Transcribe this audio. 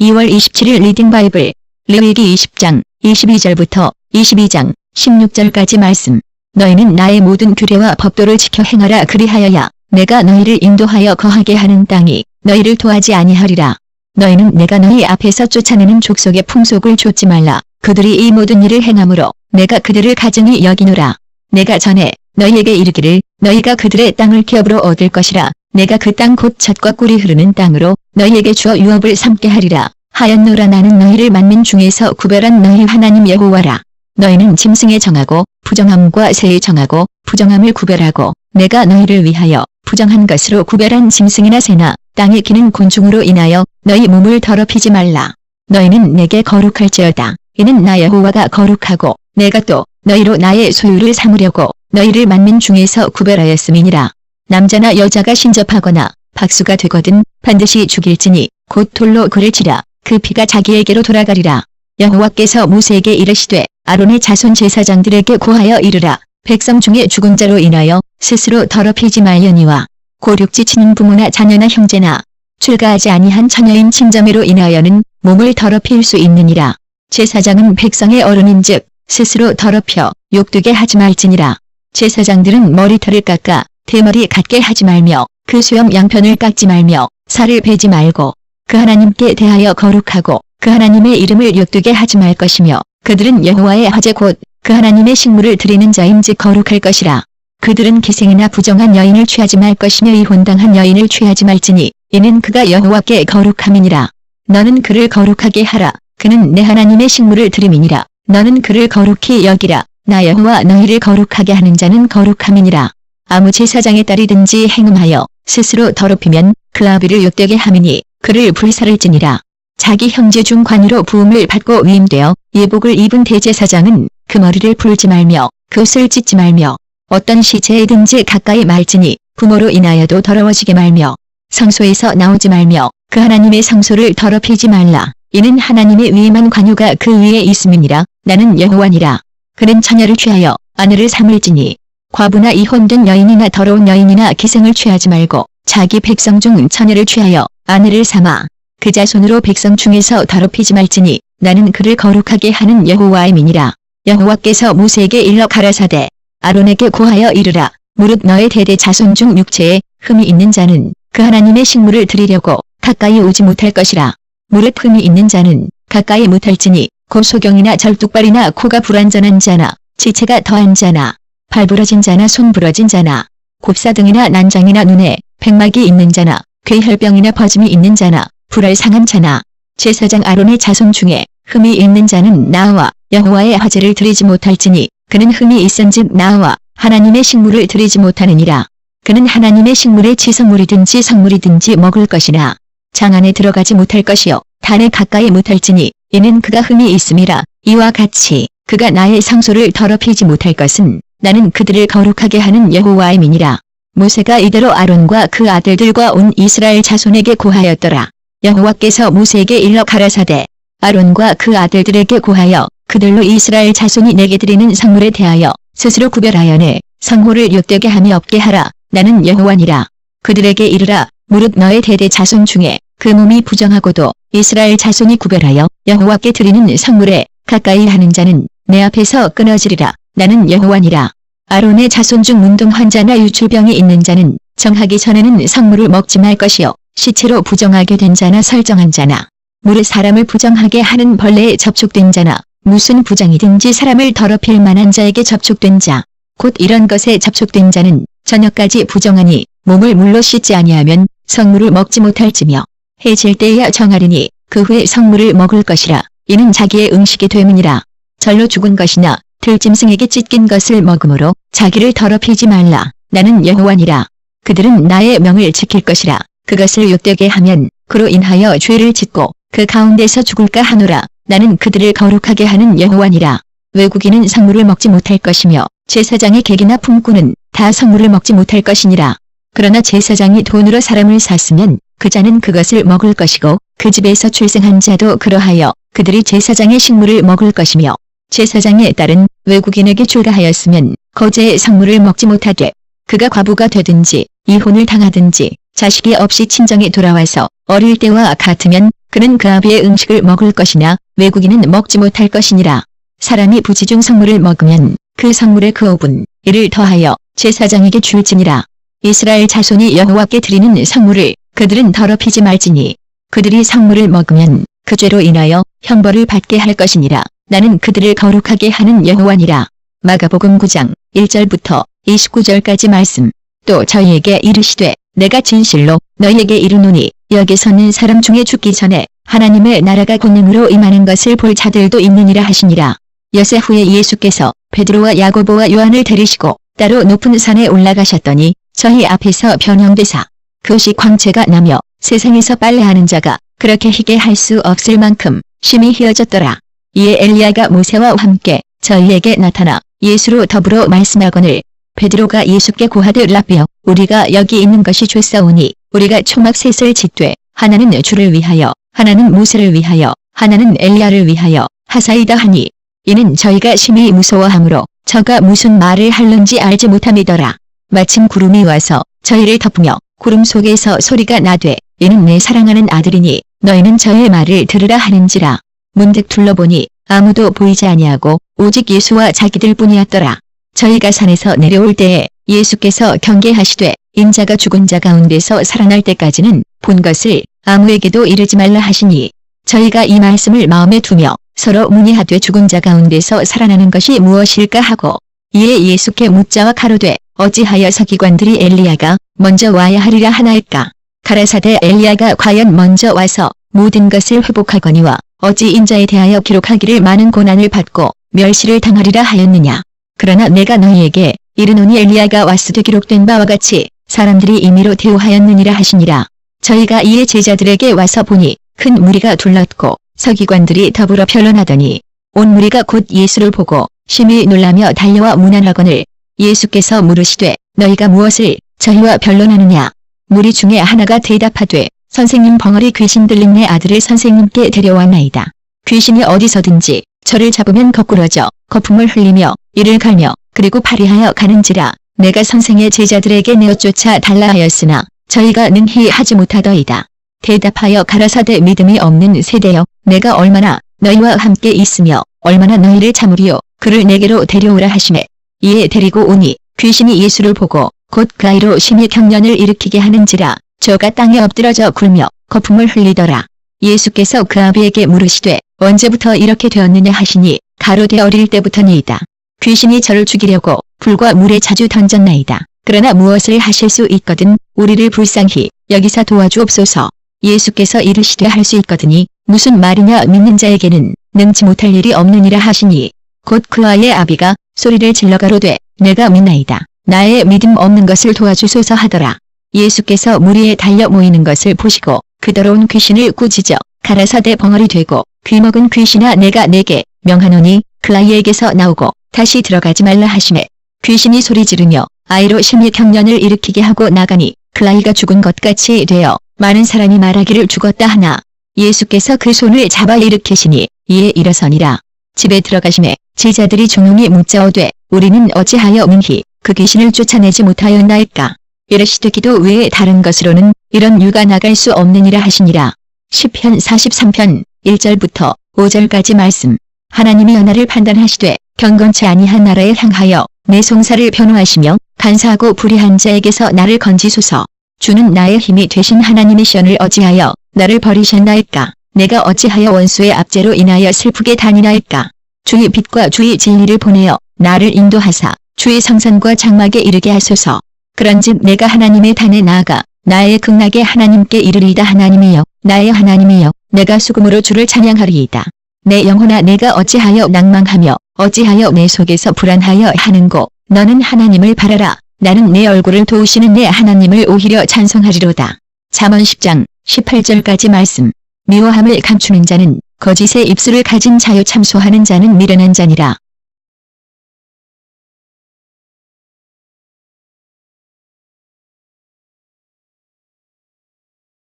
2월 27일 리딩 바이블 레위기 20장 22절부터 22장 16절까지 말씀 너희는 나의 모든 규례와 법도를 지켜 행하라 그리하여야 내가 너희를 인도하여 거하게 하는 땅이 너희를 도하지 아니하리라. 너희는 내가 너희 앞에서 쫓아내는 족속의 풍속을 좇지 말라. 그들이 이 모든 일을 행함으로 내가 그들을 가증히 여기노라. 내가 전에 너희에게 이르기를 너희가 그들의 땅을 기업으로 얻을 것이라. 내가 그 땅 곧 젖과 꿀이 흐르는 땅으로 너희에게 주어 유업을 삼게 하리라. 하였노라 나는 너희를 만민 중에서 구별한 너희 하나님 여호와라. 너희는 짐승에 정하고 부정함과 새에 정하고 부정함을 구별하고 내가 너희를 위하여 부정한 것으로 구별한 짐승이나 새나 땅에 기는 곤충으로 인하여 너희 몸을 더럽히지 말라. 너희는 내게 거룩할지어다. 이는 나 여호와가 거룩하고 내가 또 너희로 나의 소유를 삼으려고 너희를 만민 중에서 구별하였음이니라. 남자나 여자가 신접하거나 박수가 되거든 반드시 죽일지니 곧 돌로 그를 치라. 그 피가 자기에게로 돌아가리라. 여호와께서 모세에게 이르시되 아론의 자손 제사장들에게 고하여 이르라. 백성 중에 죽은 자로 인하여 스스로 더럽히지 말려니와 고륙지 치는 부모나 자녀나 형제나 출가하지 아니한 처녀인 친자매로 인하여는 몸을 더럽힐 수 있느니라. 제사장은 백성의 어른인즉 스스로 더럽혀 욕되게 하지 말지니라. 제사장들은 머리털을 깎아 대머리 같게 하지 말며 그 수염 양편을 깎지 말며 살을 베지 말고 그 하나님께 대하여 거룩하고 그 하나님의 이름을 욕되게 하지 말 것이며 그들은 여호와의 화제 곧 그 하나님의 식물을 드리는 자임즉 거룩할 것이라. 그들은 기생이나 부정한 여인을 취하지 말 것이며 이혼당한 여인을 취하지 말지니 이는 그가 여호와께 거룩함이니라. 너는 그를 거룩하게 하라. 그는 내 하나님의 식물을 드림이니라. 너는 그를 거룩히 여기라. 나 여호와 너희를 거룩하게 하는 자는 거룩함이니라. 아무 제사장의 딸이든지 행음하여 스스로 더럽히면 그 아비를 욕되게 함이니 그를 불살을지니라. 자기 형제 중 관유로 부음을 받고 위임되어 예복을 입은 대제사장은 그 머리를 풀지 말며 그 옷을 찢지 말며 어떤 시체에든지 가까이 말지니 부모로 인하여도 더러워지게 말며 성소에서 나오지 말며 그 하나님의 성소를 더럽히지 말라. 이는 하나님의 위임한 관유가 그 위에 있음이니라. 나는 여호와니라. 그는 처녀를 취하여 아내를 삼을지니 과부나 이혼된 여인이나 더러운 여인이나 기생을 취하지 말고 자기 백성 중 처녀를 취하여 아내를 삼아 그 자손으로 백성 중에서 더럽히지 말지니 나는 그를 거룩하게 하는 여호와의 민이라. 여호와께서 모세에게 일러 가라사대 아론에게 고하여 이르라. 무릇 너의 대대 자손 중 육체에 흠이 있는 자는 그 하나님의 식물을 드리려고 가까이 오지 못할 것이라. 무릇 흠이 있는 자는 가까이 못할지니 곧 소경이나 절뚝발이나 코가 불완전한 자나 지체가 더한 자나 발 부러진 자나 손 부러진 자나 곱사등이나 난장이나 눈에 백막이 있는 자나 괴혈병이나 버짐이 있는 자나 불알 상한 자나 제사장 아론의 자손 중에 흠이 있는 자는 나와 여호와의 화제를 드리지 못할지니 그는 흠이 있은즉 나와 하나님의 식물을 드리지 못하느니라. 그는 하나님의 식물의 지성물이든지 성물이든지 먹을 것이나 장 안에 들어가지 못할 것이요 단에 가까이 못할지니 이는 그가 흠이 있음이라. 이와 같이 그가 나의 상소를 더럽히지 못할 것은 나는 그들을 거룩하게 하는 여호와의 민이라. 모세가 이대로 아론과 그 아들들과 온 이스라엘 자손에게 고하였더라. 여호와께서 모세에게 일러 가라사대 아론과 그 아들들에게 고하여 그들로 이스라엘 자손이 내게 드리는 상물에 대하여 스스로 구별하여 내 성호를 욕되게 함이 없게 하라. 나는 여호와니라. 그들에게 이르라. 무릇 너의 대대 자손 중에 그 몸이 부정하고도 이스라엘 자손이 구별하여 여호와께 드리는 성물에 가까이 하는 자는 내 앞에서 끊어지리라. 나는 여호와니라. 아론의 자손 중 문둥 환자나 유출병이 있는 자는 정하기 전에는 성물을 먹지 말 것이요. 시체로 부정하게 된 자나 설정한 자나 무릇 사람을 부정하게 하는 벌레에 접촉된 자나 무슨 부정이든지 사람을 더럽힐 만한 자에게 접촉된 자, 곧 이런 것에 접촉된 자는 저녁까지 부정하니 몸을 물로 씻지 아니하면 성물을 먹지 못할지며 해질 때야 정하리니 그 후에 성물을 먹을 것이라 이는 자기의 음식이 됨이니라. 절로 죽은 것이나 들짐승에게 찢긴 것을 먹으므로 자기를 더럽히지 말라. 나는 여호와니라. 그들은 나의 명을 지킬 것이라. 그것을 욕되게 하면 그로 인하여 죄를 짓고 그 가운데서 죽을까 하노라. 나는 그들을 거룩하게 하는 여호와니라. 외국인은 성물을 먹지 못할 것이며 제사장의 객이나 품꾼은 다 성물을 먹지 못할 것이니라. 그러나 제사장이 돈으로 사람을 샀으면 그 자는 그것을 먹을 것이고 그 집에서 출생한 자도 그러하여 그들이 제사장의 식물을 먹을 것이며 제사장의 딸은 외국인에게 출가하였으면 거제의 성물을 먹지 못하되 그가 과부가 되든지 이혼을 당하든지 자식이 없이 친정에 돌아와서 어릴 때와 같으면 그는 그 아비의 음식을 먹을 것이나 외국인은 먹지 못할 것이니라. 사람이 부지중 성물을 먹으면 그 성물의 그 오분 이를 더하여 제사장에게 줄지니라. 이스라엘 자손이 여호와께 드리는 성물을 그들은 더럽히지 말지니 그들이 성물을 먹으면 그 죄로 인하여 형벌을 받게 할 것이니라. 나는 그들을 거룩하게 하는 여호와니라. 마가복음 9장 1절부터 29절까지 말씀. 또 저희에게 이르시되 내가 진실로 너희에게 이르노니 여기서는 사람 중에 죽기 전에 하나님의 나라가 권능으로 임하는 것을 볼 자들도 있느니라 하시니라. 여세 후에 예수께서 베드로와 야고보와 요한을 데리시고 따로 높은 산에 올라가셨더니 저희 앞에서 변형되사 그것이 광채가 나며 세상에서 빨래하는 자가 그렇게 희게 할 수 없을 만큼 심히 희어졌더라. 이에 엘리야가 모세와 함께 저희에게 나타나 예수로 더불어 말씀하거늘 베드로가 예수께 고하되 라비여 우리가 여기 있는 것이 좋사오니 우리가 초막 셋을 짓되 하나는 주를 위하여 하나는 모세를 위하여 하나는 엘리야를 위하여 하사이다 하니 이는 저희가 심히 무서워하므로 저가 무슨 말을 할는지 알지 못함이더라. 마침 구름이 와서 저희를 덮으며 구름 속에서 소리가 나되 이는 내 사랑하는 아들이니 너희는 저의 말을 들으라 하는지라. 문득 둘러보니 아무도 보이지 아니하고 오직 예수와 자기들 뿐이었더라. 저희가 산에서 내려올 때에 예수께서 경계하시되 인자가 죽은 자 가운데서 살아날 때까지는 본 것을 아무에게도 이르지 말라 하시니 저희가 이 말씀을 마음에 두며 서로 문의하되 죽은 자 가운데서 살아나는 것이 무엇일까 하고 이에 예수께 묻자와 가로되 어찌하여 서기관들이 엘리야가 먼저 와야 하리라 하나일까 가라사대 엘리야가 과연 먼저 와서 모든 것을 회복하거니와 어찌 인자에 대하여 기록하기를 많은 고난을 받고 멸시를 당하리라 하였느냐. 그러나 내가 너희에게 이르노니 엘리야가 왔으되 기록된 바와 같이 사람들이 임의로 대우하였느니라 하시니라. 저희가 이에 제자들에게 와서 보니 큰 무리가 둘렀고 서기관들이 더불어 변론하더니 온 무리가 곧 예수를 보고 심히 놀라며 달려와 문안하거늘 예수께서 물으시되 너희가 무엇을 저희와 변론하느냐. 무리 중에 하나가 대답하되 선생님 벙어리 귀신 들린 내 아들을 선생님께 데려왔나이다. 귀신이 어디서든지 저를 잡으면 거꾸러져 거품을 흘리며 이를 갈며 그리고 파리하여 가는지라 내가 선생의 제자들에게 내어 쫓아 달라 하였으나 저희가 능히 하지 못하더이다. 대답하여 가라사대 믿음이 없는 세대여 내가 얼마나 너희와 함께 있으며 얼마나 너희를 참으리요 그를 내게로 데려오라 하심에 이에 데리고 오니 귀신이 예수를 보고 곧 그 아이로 심히 경련을 일으키게 하는지라 저가 땅에 엎드러져 굴며 거품을 흘리더라. 예수께서 그 아비에게 물으시되 언제부터 이렇게 되었느냐 하시니 가로되 어릴 때부터니이다. 귀신이 저를 죽이려고 불과 물에 자주 던졌나이다. 그러나 무엇을 하실 수 있거든 우리를 불쌍히 여기서 도와주옵소서. 예수께서 이르시되 할 수 있거든이 무슨 말이냐 믿는 자에게는 능치 못할 일이 없느니라 하시니 곧 그 아이의 아비가 소리를 질러 가로되 내가 믿나이다. 나의 믿음 없는 것을 도와주소서 하더라. 예수께서 무리에 달려 모이는 것을 보시고 그 더러운 귀신을 꾸짖어 가라사대 벙어리 되고 귀먹은 귀신아 내가 내게 명하노니 그 아이에게서 나오고 다시 들어가지 말라 하심에 귀신이 소리 지르며 아이로 심히 경련을 일으키게 하고 나가니 그 아이가 죽은 것 같이 되어 많은 사람이 말하기를 죽었다 하나 예수께서 그 손을 잡아 일으키시니 이에 일어서니라. 집에 들어가심에 제자들이 종용이 묻자오되 우리는 어찌하여 능히 그 귀신을 쫓아내지 못하였나이까. 이르시되 기도 외에 다른 것으로는 이런 유가 나갈 수 없느니라 하시니라. 10편 43편 1절부터 5절까지 말씀. 하나님이 연하를 판단하시되 경건치 아니한 나라에 향하여 내 송사를 변호하시며 간사하고 불의한 자에게서 나를 건지소서. 주는 나의 힘이 되신 하나님의 시연을 어찌하여 나를 버리셨나이까. 내가 어찌하여 원수의 압제로 인하여 슬프게 다니나이까. 주의 빛과 주의 진리를 보내어 나를 인도하사 주의 성산과 장막에 이르게 하소서. 그런즉 내가 하나님의 단에 나아가 나의 극락에 하나님께 이르리이다 하나님이여 나의 하나님이여 내가 수금으로 주를 찬양하리이다. 내 영혼아 내가 어찌하여 낭망하며 어찌하여 내 속에서 불안하여 하는고 너는 하나님을 바라라. 나는 내 얼굴을 도우시는 내 하나님을 오히려 찬송하리로다. 잠언 10장 18절까지 말씀. 미워함을 감추는 자는 거짓의 입술을 가진 자요 참소하는 자는 미련한 자니라.